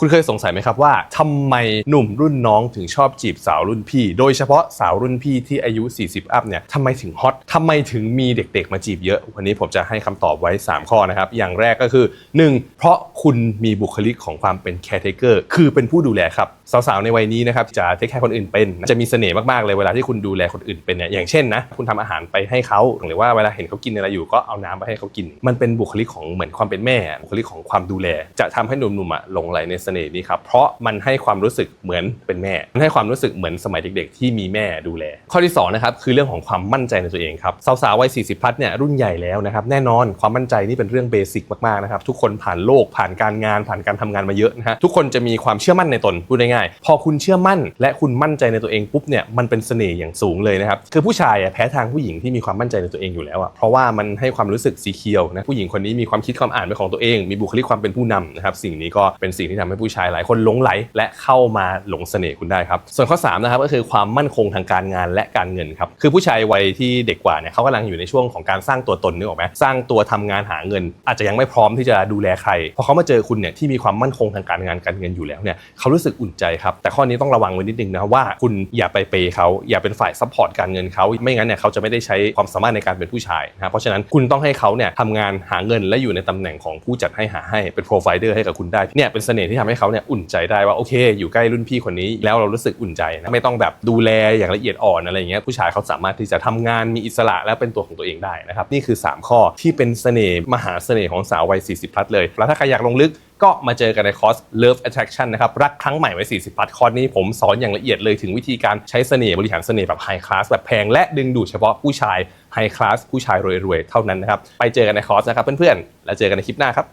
คุณเคยสงสัยไหมครับว่าทำไมหนุ่มรุ่นน้องถึงชอบจีบสาวรุ่นพี่ โดยเฉพาะสาวรุ่นพี่ที่อายุ 40 อัพเนี่ยทำไมถึงฮอตทำไมถึงมีเด็กๆ มาจีบเยอะ วันนี้ผมจะให้คำตอบไว้ 3 ข้อนะครับ อย่างแรกก็คือ 1. เพราะคุณมีบุคลิกของความเป็น caretaker คือเป็นผู้ดูแลครับ สาวๆ ในวัยนี้นะครับจะเทคแคร์คนอื่นเป็น จะมีเสน่ห์มากๆเลยเวลาที่คุณดูแลคนอื่นเป็นเนี่ยอย่างเช่นนะคุณทำอาหารไปให้เขาหรือว่าเวลาเห็นเขากินอะไรอยู่ก็เอาน้ำไปให้เขากิน มันเป็นบุคลิกของเหมือนความเป็นแม่บุคลิกของความดูแล จะทำให้หนุ่มๆหลงไหลในเสน่ห์นี้ครับเพราะมันให้ความรู้สึกเหมือนเป็นแม่ มันให้ความรู้สึกเหมือนสมัยเด็ก ๆ ที่มีแม่ดูแล ข้อที่สองนะครับคือเรื่องของความมั่นใจในตัวเองครับสาวๆวัย40พลัสเนี่ยรุ่นใหญ่แล้วนะครับแน่นอนความมั่นใจนี่เป็นเรื่องเบสิกมากๆนะครับทุกคนผ่านโลกผ่านการงานผ่านการทำงานมาเยอะนะฮะทุกคนจะมีความเชื่อมั่นในตนพูดง่ายๆพอคุณเชื่อมั่น และคุณมั่นใจในตัวเองปุ๊บเนี่ยมันเป็นเสน่ห์อย่างสูงเลยนะครับคือผู้ชายอะแพ้ทางผู้หญิงที่มีความมั่นใจในตัวเองอยู่แล้วอะเพราะว่ามันให้ความรู้สึกสีเขียวนะผู้หญิงคนนี้มีความคิดความอ่านเป็นของตัวเอง มีบุคลิกความเป็นผู้นำนะครับสิ่งนี้ก็เป็นสิ่งที่ทำให้ผู้ชายหลายคนหลงไหล และเข้ามาหลงเสน่ห์คุณได้ครับส่วนข้อสามนะครับก็คือความมั่นคงทางการงานและการเงินครับคือผู้ชายวัยที่เด็กกว่าเนี่ยเขากำลังอยู่ในช่วงของการสร้างตัวตนนึกออกไหมสร้างตัวทำงานหาเงิน อาจจะยังไม่พร้อมที่จะดูแลใครพอเขามาเจอคุณเนี่ยที่มีความมั่นคงทางการงานการเงินอยู่แล้วเนี่ยเขารู้สึกอุ่นใจครับแต่ข้อนี้ต้องระวังไว้นิดนึงนะว่าคุณอย่าไปเปย์เขาอย่าเป็นฝ่ายซัพพอร์ตการเงินเขาไม่งั้นเนี่ยเขาจะไม่ได้ใช้ความสามารถในการเป็นผู้ชายนะครับเพราะฉะนั้นคุณต้องให้เขาเนี่ยทำงานหาเงินและอยู่ในตำแหน่งของผู้จัดให้หาให้เป็น provider ให้กับคุณได้เนี่ยเป็นเสน่ห์ที่ทำให้เขาเนี่ยอุ่นใจได้ว่าโอเค อยู่ใกล้รุ่นพี่คนนี้ แล้วเรารู้สึกอุ่นใจนะไม่ต้องแบบดูแลอย่างละเอียดอ่อนอะไรอย่างเงี้ยผู้ชายเขาสามารถที่จะทำงานมีอิสระและเป็นตัวของตัวเองได้นะครับนี่คือ 3 ข้อที่เป็นเสน่ห์มหาเสน่ห์ของสาววัย 40 พลัสเลย แล้วถ้าใครอยากลงลึกก็มาเจอกันในคอร์ส Love Attraction นะครับ รักครั้งใหม่ไว้ 40 พัทคอร์สนี้ผมสอนอย่างละเอียดเลยถึงวิธีการใช้เสน่ห์บริหารเสน่ห์แบบไฮคลาสแบบแพง และดึงดูดเฉพาะผู้ชายไฮคลาสผู้ชายรวยๆ เท่านั้นนะครับ ไปเจอกันในคอร์สนะครับเพื่อนๆ แล้วเจอกันในคลิปหน้าครับ